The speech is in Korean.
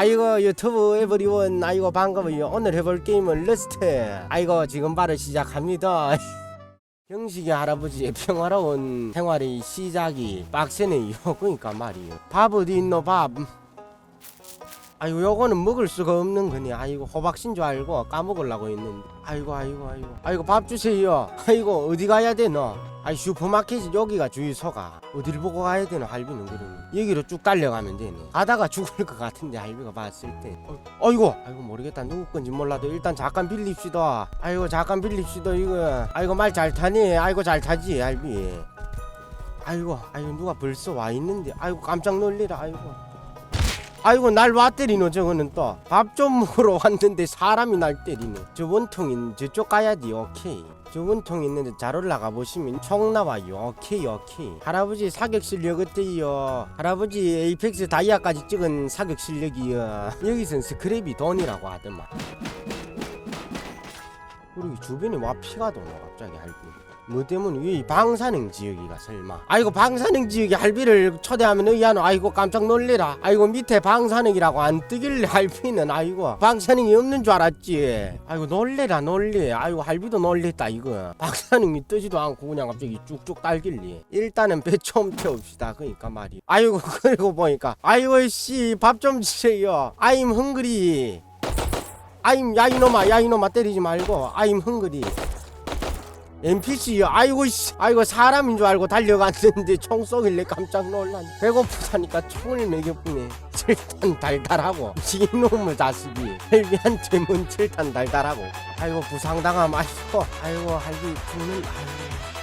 아이고 유튜브 에브리원. 아이고 반가워요 오늘 해볼 게임은 러스트 아이고 지금 바로 시작합니다. 형식이 할아버지의 평화로운 생활의 시작이 빡세네요 그러니까 말이요. 밥 어디 있노 밥? 아이고 요거는 먹을 수가 없는 거니 아이고 호박신 줄 알고 까먹으려고 했는데. 아이고 아이고 아이고. 아이고 밥 주세요. 아이고 어디 가야 되노 아이 슈퍼마켓이 여기가 주유소가 어디를 보고 가야 되노 할비는 그러면 여기로 쭉 달려가면 되네. 가다가 죽을 것 같은데 할비가 봤을 때. 어, 아이고 아이고 모르겠다. 누구 건지 몰라도 일단 잠깐 빌립시다. 아이고 잠깐 빌립시다 이거. 아이고 말 잘 타니 아이고 잘 타지 할비. 아이고 아이고 누가 벌써 와 있는데. 아이고 깜짝 놀래라. 아이고 아이고 날 와 때리노 저거는 또. 밥 좀 먹으러 왔는데 사람이 날 때리네 저 원통인 저쪽 가야지 오케이. 저 원통 있는데 잘 올라가 보시면 총 나와요. 오케이 오케이. 할아버지 사격 실력 어때요? 할아버지 에이펙스 다이아까지 찍은 사격 실력이요. 여기선 스크랩이 돈이라고 하더만. 그리고 주변에 와 피가 도노 갑자기 할비 뭐 때문에 이 방사능 지역이가 설마. 아이고 방사능 지역에 할비를 초대하면 의하노. 아이고 깜짝 놀래라. 아이고 밑에 방사능이라고 안 뜨길래 할비는. 아이고 방사능이 없는 줄 알았지. 아이고 놀래라 놀래. 아이고 할비도 놀랬다 이거. 방사능이 뜨지도 않고 그냥 갑자기 쭉쭉 딸길래. 일단은 배 좀 태웁시다. 그러니까 말이 아이고 그리고 보니까. 아이고 씨 밥 좀 주세요. 아임 헝그리. 아임 야 이놈아 야 이놈아 때리지 말고. 아임 헝그리 NPC요 아이고 씨. 아이고 사람인 줄 알고 달려갔는데 총 쏘길래 깜짝 놀랐네. 배고프다니까 총을 매겨보네. 칠탄 달달하고 이놈의 자식이 헬비한테 문 칠탄 달달하고. 아이고 부상당함 아이고 아이고 할비 죽는 아이고